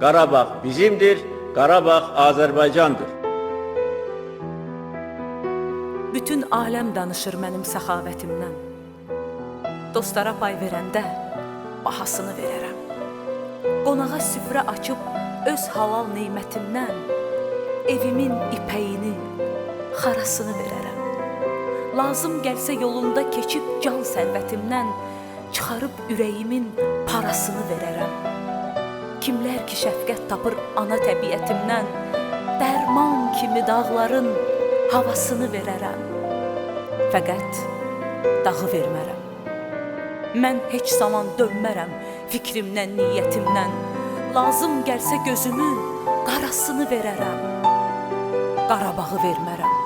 Qarabağ bizimdir, Qarabağ Azərbaycandır. Bütün aləm danışır mənim səxavətimdən. Dostlara pay verəndə bahasını verərəm. Qonağa süfrə açıb öz halal nemətimdən evimin ipəyini, xarasını verərəm. Lazım gəlsə yolunda keçib can sərvətimdən çıxarıb ürəyimin parasını verərəm. Kimlər ki şəfqət tapır ana təbiətimdən, dərman kimi dağların havasını verərəm. Fəqət dağı vermərəm. Mən heç zaman dönmərəm fikrimdən, niyyətimdən. Lazım gəlsə gözümün qarasını verərəm. Qarabağı vermərəm.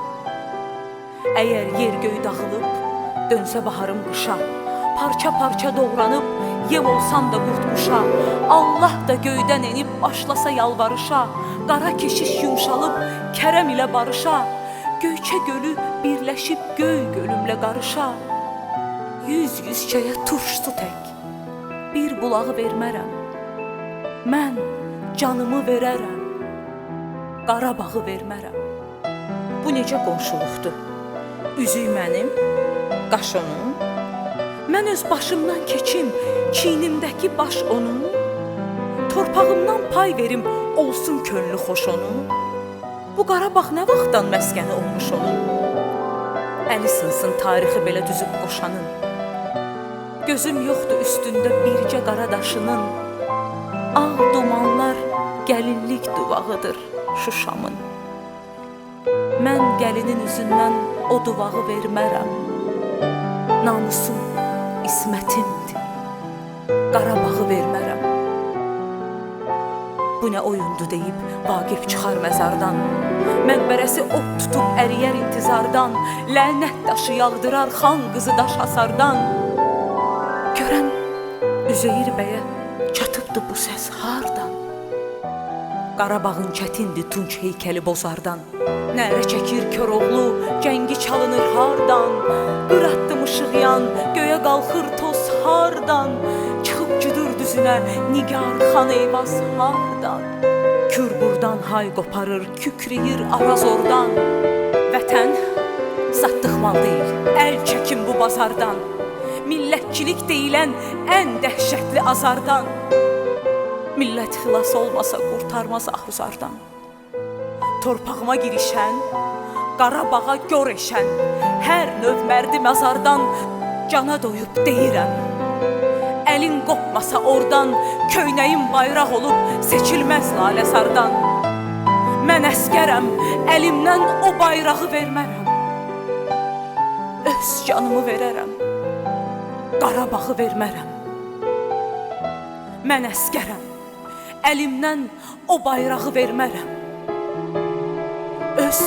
Əgər yer göy dağılıb, dönsə baharım qışa, parça-parça doğranıb yem olsam da qurtmuşa, Allah da göydən enib başlasa yalvarışa, qara keşiş yumşalıb kərəm ilə barışa, Göyçə gölü birləşib göy gölümlə qarışa. Yüz yüzçəyə turşdu tək. Bir bulağı vermərəm. Mən canımı verərəm. Qarabağı vermərəm. Bu necə qonşuluqdur? Üzük mənim, qaş. Mən öz başımdan keçim, çiynimdəki baş onun. Torpağımdan pay verim, olsun könlü xoş onun. Bu Qarabağ nə vaxtdan məskəni olmuş onun? Əli sınsın tarixi belə düzüb qoşanın. Gözüm yoxdur üstündə bircə qara daşının. Ağ dumanlar gəlinlik duvağıdır Şuşamın. Mən gəlinin üzündən o duvağı vermərəm. Namusum, ismətimdir. Qarabağı vermərəm. Bu nə oyundu deyib Vaqif çıxar məzardan. Məqbərəsi od tutub əriyər intizardan. Lənət daşı yağdırar xan qızı daş hasardan. Görən Üzeyir bəyə çatıbdı bu səs hardan? Qarabağın çətindir tunç heykəli bozardan. Nərə çəkir Koroğlu, cəngi çalınır hardan? Bir atdım işığyan, göyə qalxır toz hardan? Çıxıb güdür düzünə Nigar xan Eyvaz hardan? Kür burdan hay qoparır, kükrəyir araz ordan. Vətən satdıq mal deyil, əl çəkin bu bazardan. Millətçilik deyilən ən dəhşətli azardan. Millət xilas olmasa qurtarmaz ahuzardan. Torpağıma girişən, Qarabağa gör eşən, hər növ mərdi məzardan cana doyub deyirəm. Əlin qopmasa oradan, köynəyin bayraq olub seçilməz laləsardan. Mən əskərəm, əlimdən o bayrağı vermərəm. Öz canımı verərəm. Qarabağı vermərəm. Mən əskərəm. Əlimdən o bayrağı vermərəm. Öz